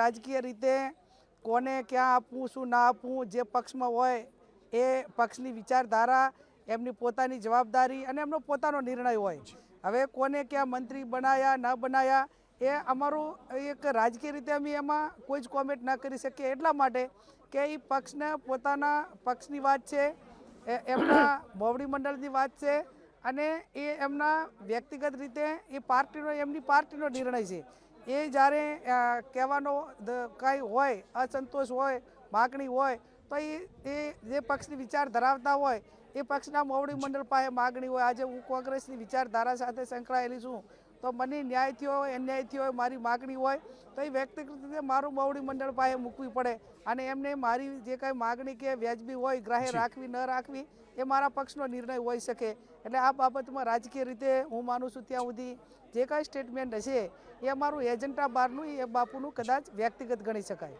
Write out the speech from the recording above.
રાજકીય રીતે કોને ક્યાં આપવું, શું ના આપવું, જે પક્ષમાં હોય એ પક્ષની વિચારધારા, એમની પોતાની જવાબદારી અને એમનો પોતાનો નિર્ણય હોય. હવે કોને ક્યાં મંત્રી બનાયા, ન બનાયા, એ અમારું એક રાજકીય રીતે અમે એમાં કોઈ જ કોમેન્ટ ના કરી શકીએ એટલા માટે કે એ પક્ષને પોતાના પક્ષની વાત છે એમના મોવડી મંડળની વાત છે અને એ એમના વ્યક્તિગત રીતે એ પાર્ટીનો, એમની પાર્ટીનો નિર્ણય છે. એ જ્યારે કહેવાનો કાંઈ હોય, અસંતોષ હોય, માગણી હોય, તો એ એ જે પક્ષની વિચાર ધરાવતા હોય, એ પક્ષના મોવડી મંડળ પાસે માગણી હોય. આજે હું કોંગ્રેસની વિચારધારા સાથે સંકળાયેલી છું. તો મને ન્યાય થયો હોય અન્યાય થયો હોય મારી માગણી હોય તો એ વ્યક્તિગત રીતે મારું મોવડી મંડળ પાસે મૂકવી પડે. અને એમને મારી જે કાંઈ માગણી કે વ્યાજબી હોય ગ્રાહ્ય રાખવી ન રાખવી એ મારા પક્ષનો નિર્ણય હોઈ શકે. એટલે આ બાબતમાં રાજકીય રીતે હું માનું છું ત્યાં સુધી જે કાંઈ સ્ટેટમેન્ટ હશે એ અમારું એજન્ટા બહારનું એ બાપુનું કદાચ વ્યક્તિગત ગણી શકાય.